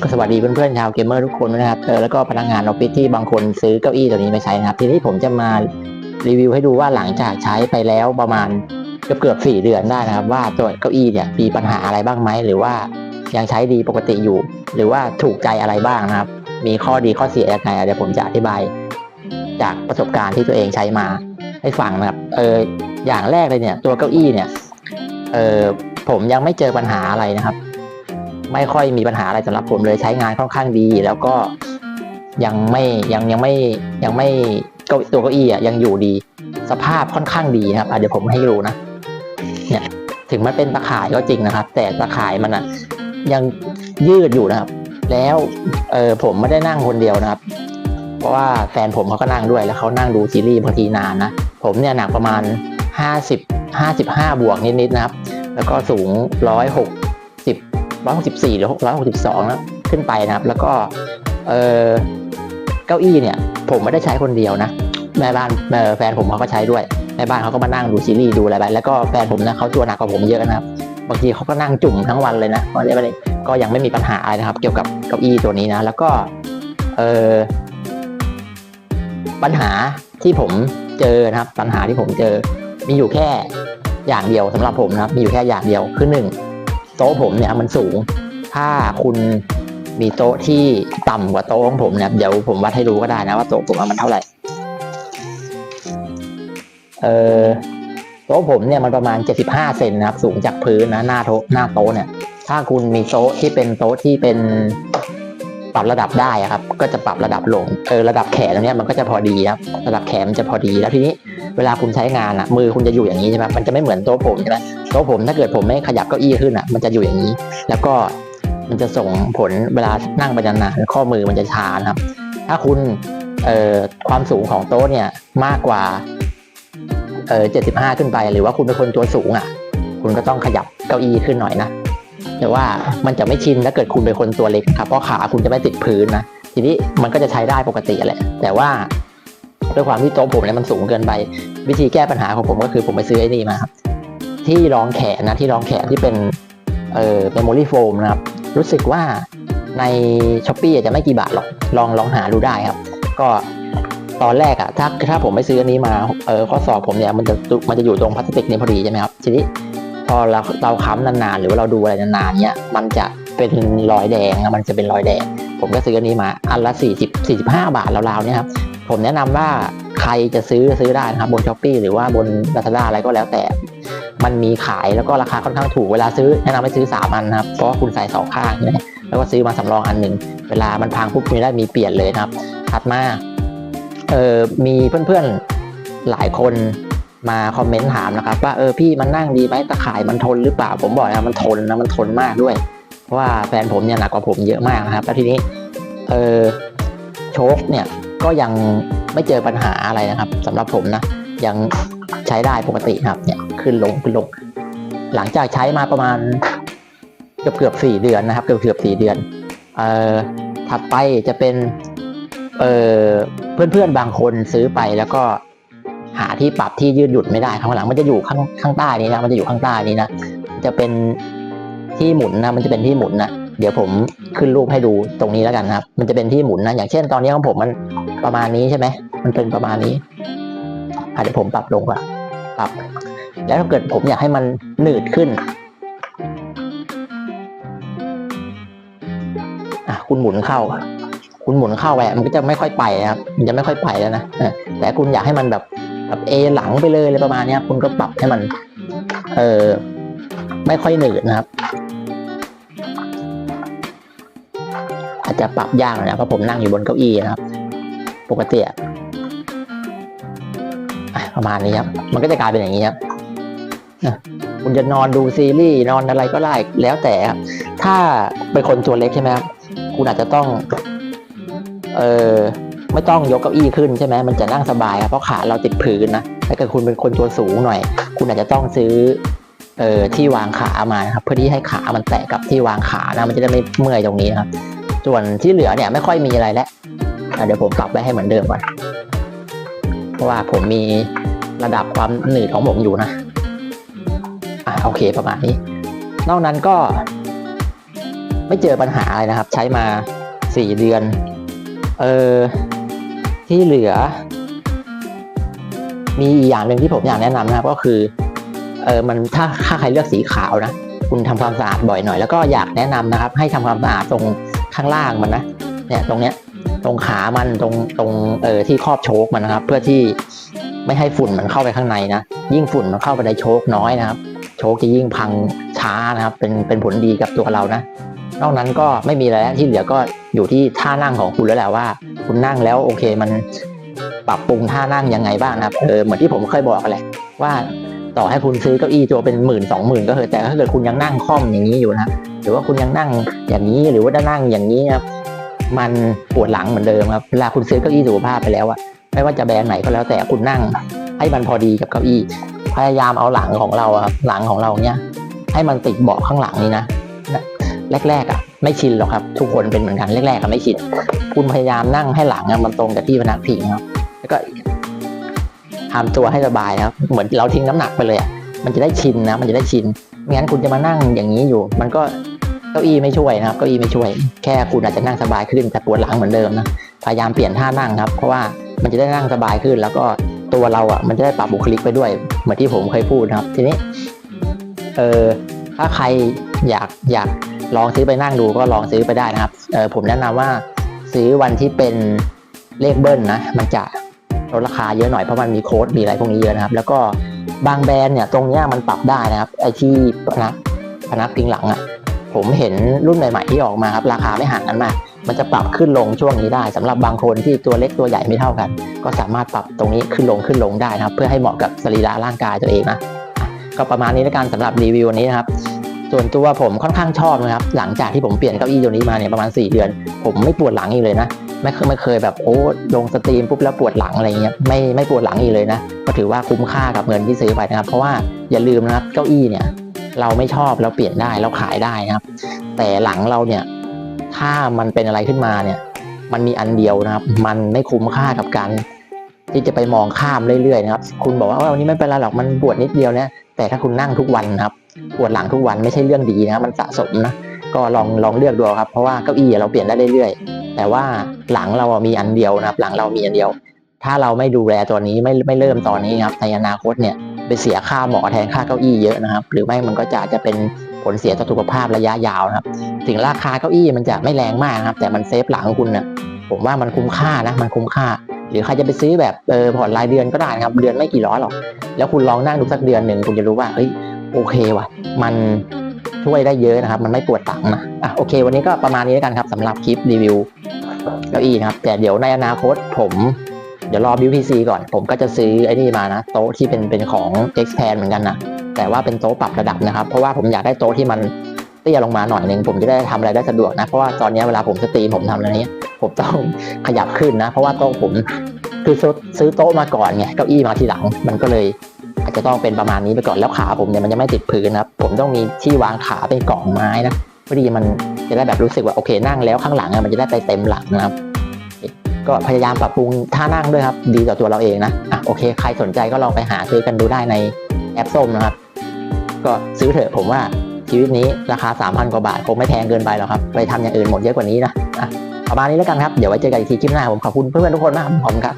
ก็สวัสดีเพื่อนๆชาวเกมเมอร์ทุกคนนะครับเออแล้วก็พนักงานออฟฟิศที่บางคนซื้อเก้าอี้ตัวนี้มาใช้นะครับ ทีนี้ผมจะมารีวิวให้ดูว่าหลังจากใช้ไปแล้วประมาณเกือบเกือบสี่เดือนได้นะครับ ว่าตัวเก้าอี้เนี่ยมีปัญหาอะไรบ้างไหมหรือว่ายังใช้ดีปกติอยู่ หรือว่าถูกใจอะไรบ้างนะครับ มีข้อดีข้อเสียยังไงอะเดี๋ยวผมจะอธิบาย จากประสบการณ์ที่ตัวเองใช้มาให้ฟังนะครับเอออย่างแรกเลยเนี่ยตัวเก้าอี้เนี่ยเออผมยังไม่เจอปัญหาอะไรนะครับ ไม่ค่อยมีปัญหาอะไรสำหรับผมเลยใช้งานค่อนข้างดี แล้วก็ยังไม่ยังยังไม่ยังไม่เก้าตัวเก้าอี้อะยังอยู่ดี สภาพค่อนข้างดีนะครับเดี๋ยวผมให้ดูนะเนี่ยถึงมันเป็นตะข่ายก็จริงนะครับ แต่ตะข่ายมันอะยังยืดอยู่นะครับ แล้วเออผมไม่ได้นั่งคนเดียวนะครับ เพราะว่าแฟนผมเขาก็นั่งด้วยแล้วเขานั่งดูซีรีส์บางทีนานนะผมเนี่ยหนักประมาณ 50 55 บวกนิดๆนะครับ แล้วก็สูง 160 164 หรือ 162นะขึ้นไปนะครับ แล้วก็เออเก้าอี้เนี่ย ผมไม่ได้ใช้คนเดียวนะ แม่บ้านแฟนผมเขาก็ใช้ด้วยแม่บ้านเขาก็มานั่งดูซีรีส์ดูอะไรไปแล้วก็แฟนผมนะเขาตัวหนักกว่าผมเยอะนะครับบางทีเขาก็นั่งจุ่มทั้งวันเลยนะก็ได้ก็ยังไม่มีปัญหาอะไรนะครับ เกี่ยวกับเก้าอี้ตัวนี้นะ แล้วก็เออปัญหาที่ผมเจอนะครับ ปัญหาที่ผมเจอ มีอยู่แค่อย่างเดียวสำหรับผมนะครับ มีอยู่แค่อย่างเดียวคือหนึ่ง โต๊ะผมเนี่ยมันสูง ถ้าคุณมีโต๊ะที่ต่ำกว่าโต๊ะของผมเนี่ยเดี๋ยวผมวัดให้ดูก็ได้นะว่าโต๊ะผมมันเท่าไหร่ เออโต๊ะผมเนี่ยมันประมาณ 75 เซนนะครับ สูงจากพื้นนะหน้าโต๊ะหน้าโต๊ะเนี่ย ถ้าคุณมีโต๊ะที่เป็นโต๊ะที่เป็น ปรับระดับได้ครับ ก็จะปรับระดับลงเออระดับแขนตรงนี้มันก็จะพอดีครับระดับแขนมันจะพอดีแล้วทีนี้เวลาคุณใช้งานอะมือคุณจะอยู่อย่างนี้ใช่ไหมมันจะไม่เหมือนโต๊ะผมใช่ไหมโต๊ะผมถ้าเกิดผมไม่ขยับเก้าอี้ขึ้นอะมันจะอยู่อย่างนี้ แล้วก็มันจะส่งผลเวลานั่งไปนานๆข้อมือมันจะชาครับ ถ้าคุณเอ่อความสูงของโต๊ะเนี่ยมากกว่าเอ่อ75ขึ้นไป หรือว่าคุณเป็นคนตัวสูงอะ คุณก็ต้องขยับเก้าอี้ขึ้นหน่อยนะ แต่ว่ามันจะไม่ชินถ้าเกิดคุณเป็นคนตัวเล็กครับเพราะขาคุณจะไม่ติดพื้นนะทีนี้มันก็จะใช้ได้ปกติแหละ แต่ว่าด้วยความที่โต๊ะผมเนี่ยมันสูงเกินไป วิธีแก้ปัญหาของผมก็คือผมไปซื้อไอ้นี่มาครับที่รองแขนนะที่รองแขนที่เป็นเอ่อเมมโมรี่โฟมนะครับ รู้สึกว่าในช้อปปี้อาจะไม่กี่บาทหรอกลองลองหาดูได้ครับ ก็ตอนแรกอะถ้าถ้าผมไม่ซื้ออันนี้มาเออข้อสอบผมเนี่ยมันจะมันจะอยู่ตรงพลาสติกนี้พอดีใช่ไหมครับทีนี้ พอเราเราค้ำนานๆหรือว่าเราดูอะไรนานๆเนี่ยมันจะเป็นรอยแดงอะมันจะเป็นรอยแดง ผมก็ซื้ออันนี้มาอันละ 40 45 บาทราวๆเนี่ยครับผมแนะนำว่าใครจะซื้อซื้อได้นะครับบนช้อปปีหรือว่าบน Lazada อะไรก็แล้วแต่ มันมีขายแล้วก็ราคาค่อนข้างถูกเวลาซื้อแนะนำให้ซื้อ 3 อันนะครับเพราะว่าคุณใส่สองข้างใช่ไหมแล้วก็ซื้อมาสำรองอันหนึ่งเวลามันพังปุ๊บมีได้มีเปลี่ยนเลยนะครับถัดมาเออมีเพื่อนๆหลายคน มาคอมเมนต์ถามนะครับว่าเออพี่มันนั่งดีไหมตะข่ายมันทนหรือเปล่าผมบอกนะมันทนนะมันทนมากด้วย เพราะว่าแฟนผมเนี่ยหนักกว่าผมเยอะมากนะครับแล้วทีนี้เออโชคเนี่ยก็ยังไม่เจอปัญหาอะไรนะครับสำหรับผมนะยังใช้ได้ปกติครับเนี่ยขึ้นลงขึ้นลง หลังจากใช้มาประมาณเกือบเกือบสี่เดือนนะครับ เกือบเกือบสี่เดือนเอ่อถัดไปจะเป็นเอ่อเพื่อนๆบางคนซื้อไปแล้วก็ หาที่ปรับที่ยืดหยุ่นไม่ได้ข้างหลังมันจะอยู่ข้างข้างใต้นี้นะมันจะอยู่ข้างใต้นี้นะจะเป็นที่หมุนนะมันจะเป็นที่หมุนนะเดี๋ยวผมขึ้นรูปให้ดูตรงนี้แล้วกันครับ มันจะเป็นที่หมุนนะ อย่างเช่นตอนนี้ของผมมันประมาณนี้ใช่ไหมมันเป็นประมาณนี้อะเดี๋ยวผมปรับลงก่อนปรับ แล้วถ้าเกิดผมอยากให้มันหนืดขึ้นอะคุณหมุนเข้า คุณหมุนเข้าไปมันก็จะไม่ค่อยไปนะครับมันจะไม่ค่อยไปแล้วนะแต่คุณอยากให้มันแบบ แบบเอหลังไปเลยอะไรประมาณนี้คุณก็ปรับให้มัน เออไม่ค่อยหนืดนะครับ อาจจะปรับยากหน่อยนะเพราะผมนั่งอยู่บนเก้าอี้นะครับ ปกติประมาณนี้ครับ มันก็จะกลายเป็นอย่างนี้ครับคุณจะนอนดูซีรีส์นอนอะไรก็ได้แล้วแต่ถ้าเป็นคนตัวเล็กใช่ไหมครับ คุณอาจจะต้อง เออ ไม่ต้องยกเก้าอี้ขึ้นใช่ไหมมันจะนั่งสบายครับเพราะขาเราติดพื้นนะถ้าเกิดคุณเป็นคนตัวสูงหน่อย คุณอาจจะต้องซื้อเอ่อที่วางขามาครับเพื่อที่ให้ขามันแตะกับที่วางขานะมันจะได้ไม่เมื่อยตรงนี้ครับ ส่วนที่เหลือเนี่ยไม่ค่อยมีอะไรแล้วเดี๋ยวผมปรับไว้ให้เหมือนเดิมก่อนเพราะว่าผมมีระดับความหนืดของผมอยู่นะอะโอเคประมาณนี้ นอกนั้นก็ ไม่เจอปัญหาอะไรนะครับ ใช้มาสี่เดือน เออ ที่เหลือ มีอีกอย่างหนึ่งที่ผมอยากแนะนำนะครับก็คือเออมันถ้าถ้าใครเลือกสีขาวนะ คุณทำความสะอาดบ่อยหน่อย แล้วก็อยากแนะนำนะครับ ให้ทำความสะอาดตรงข้างล่างมันนะเนี่ยตรงเนี้ยตรงขามันตรงตรงเออที่ครอบโชคมันนะครับ เพื่อที่ไม่ให้ฝุ่นมันเข้าไปข้างในนะยิ่งฝุ่นมันเข้าไปในโชคน้อยนะครับ โชคจะยิ่งพังช้านะครับ เป็นเป็นผลดีกับตัวเรานะ นอกนั้นก็ไม่มีอะไรแล้วที่เหลือก็อยู่ที่ท่านั่งของคุณแล้วแหละว่า คุณนั่งแล้วโอเคมันปรับปรุงท่านั่งยังไงบ้างนะครับเออเหมือนที่ผมเคยบอกกันแหละว่าต่อให้คุณซื้อเก้าอี้ตัวเป็นหมื่นสองหมื่นก็เถอะแต่ถ้าเกิดคุณยังนั่งค่อมอย่างนี้อยู่นะหรือว่าคุณยังนั่งอย่างนี้หรือว่าจะนั่งอย่างนี้ครับมันปวดหลังเหมือนเดิมครับเวลาคุณซื้อเก้าอี้สุขภาพไปแล้วอะไม่ว่าจะแบรนด์ไหนก็แล้วแต่คุณนั่ง ให้มันพอดีกับเก้าอี้ พยายามเอาหลังของเราครับหลังของเราเนี่ยให้มันติดเบาะข้างหลังนี่นะ แรกๆอะไม่ชินหรอกครับ ทุกคนเป็นเหมือนกันแรกๆก็ไม่ชิน คุณพยายามนั่งให้หลังมันตรงกับที่พนักพิงครับ แล้วก็ทำตัวให้สบายครับ เหมือนเราทิ้งน้ำหนักไปเลยอะมันจะได้ชินนะมันจะได้ชินไม่งั้นคุณจะมานั่งอย่างนี้อยู่ มันก็เก้าอี้ไม่ช่วยนะครับเก้าอี้ไม่ช่วย แค่คุณอาจจะนั่งสบายขึ้นแต่ปวดหลังเหมือนเดิมนะพยายามเปลี่ยนท่านั่งครับ เพราะว่ามันจะได้นั่งสบายขึ้น แล้วก็ตัวเราอะมันจะได้ปรับบุคลิกไปด้วย เหมือนที่ผมเคยพูดนะครับ ทีนี้เออถ้าใครอยากอยาก ลองซื้อไปนั่งดูก็ลองซื้อไปได้นะครับเออผมแนะนำว่าซื้อวันที่เป็นเลขเบิ้ลนะมันจะลดราคาเยอะหน่อยเพราะมันมีโค้ดมีอะไรพวกนี้เยอะนะครับ แล้วก็บางแบรนด์เนี่ยตรงเนี้ยมันปรับได้นะครับไอที่พนักพนักพิงหลังอะ่ะผมเห็นรุ่นใหม่ๆที่ออกมาครับราคาไม่ห่างกันมาก มันจะปรับขึ้นลงช่วงนี้ได้สำหรับบางคนที่ตัวเล็กตัวใหญ่ไม่เท่ากัน ก็สามารถปรับตรงนี้ขึ้นลงขึ้นลงได้นะครับ เพื่อให้เหมาะกับสรีระร่างกายตัวเองนะก็ประมาณนี้แล้วกันสำหรับรีวิวนี้นะครับ ส่วนตัวผมค่อนข้างชอบนะครับ หลังจากที่ผมเปลี่ยนเก้าอี้ตัวนี้มาเนี่ยประมาณ 4 เดือน ผมไม่ปวดหลังอีกเลยนะ ไม่เคยไม่เคยแบบโอ้ลงสตรีมปุ๊บแล้วปวดหลังอะไรเงี้ยไม่ไม่ปวดหลังอีกเลยนะ ก็ถือว่าคุ้มค่ากับเงินที่ซื้อไปนะครับ เพราะว่าอย่าลืมนะครับเก้าอี้เนี่ยเราไม่ชอบเราเปลี่ยนได้เราขายได้นะครับ แต่หลังเราเนี่ยถ้ามันเป็นอะไรขึ้นมาเนี่ยมันมีอันเดียวนะครับ มันไม่คุ้มค่ากับการที่จะไปมองข้ามเรื่อยๆนะครับ คุณบอกว่าวันนี้ไม่เป็นไรหรอกมันปวดนิดเดียวเนี่ย แต่ถ้าคุณนั่งทุกวันนะครับปวดหลังทุกวันไม่ใช่เรื่องดีนะมันสะสมนะก็ลองลองเลือกดูครับ เพราะว่าเก้าอี้เราเปลี่ยนได้เรื่อยๆ แต่ว่าหลังเราอะมีอันเดียวนะครับ หลังเรามีอันเดียว ถ้าเราไม่ดูแลตัวนี้ไม่ไม่เริ่มตอนนี้ครับในอนาคตเนี่ยไปเสียค่าหมอแทนค่าเก้าอี้เยอะนะครับ หรือไม่มันก็จะจะเป็นผลเสียต่อสุขภาพระยะยาวนะครับ ถึงราคาเก้าอี้มันจะไม่แรงมากนะครับ แต่มันเซฟหลังคุณนะผมว่ามันคุ้มค่านะมันคุ้มค่า หรือใครจะไปซื้อแบบเออผ่อนรายเดือนก็ได้นะครับ เดือนไม่กี่ร้อยหรอก แล้วคุณลองนั่งดูสักเดือนหนึ่งคุณจะรู้ว่าเฮ้ยโอเคว่ะ มันช่วยได้เยอะนะครับ มันไม่ปวดหลังนะอะโอเค วันนี้ก็ประมาณนี้แล้วกันครับสำหรับคลิปรีวิวเก้าอี้นะครับแต่เดี๋ยวในอนาคตผมเดี๋ยวรอบิวพีซีก่อน ผมก็จะซื้อไอ้นี่มานะ โต๊ะที่เป็นเป็นของ x p a n เหมือนกันนะแต่ว่าเป็นโต๊ะปรับระดับนะครับ เพราะว่าผมอยากได้โต๊ะที่มันเตี้ยลงมาหน่อยหนึ่งผมจะได้ทำอะไรได้สะดวกนะ เพราะว่าตอนนี้เวลาผมสตรีมผมทำอะไรเนี้ย ผมต้องขยับขึ้นนะ เพราะว่าโต๊ะผมคือซื้อซื้อโต๊ะมาก่อนไงเก้าอี้มาทีหลัง มันก็เลยอาจจะต้องเป็นประมาณนี้ไปก่อนแล้วขาผมเนี่ยมันจะไม่ติดพื้นนะครับผมต้องมีที่วางขาเป็นกล่องไม้นะพอดีมันจะได้แบบรู้สึกว่าโอเคนั่งแล้วข้างหลังมันจะได้ไปเต็มหลังนะครับ ก็พยายามปรับปรุงท่านั่งด้วยครับ ดีต่อตัวเราเองนะอะโอเค ใครสนใจก็ลองไปหาซื้อกันดูได้ในแอปส้มนะครับ ก็ซื้อเถอะผมว่าชีวิตนี้ราคา 3,000 กว่าบาทคงไม่แพงเกินไปหรอกครับ ไปทำอย่างอื่นหมดเยอะกว่านี้นะอะ ประมาณนี้แล้วกันครับ เดี๋ยวไว้เจอกันอีกทีคลิปหน้าผมขอบคุณเพื่อนๆทุกคนมากครับผมครับ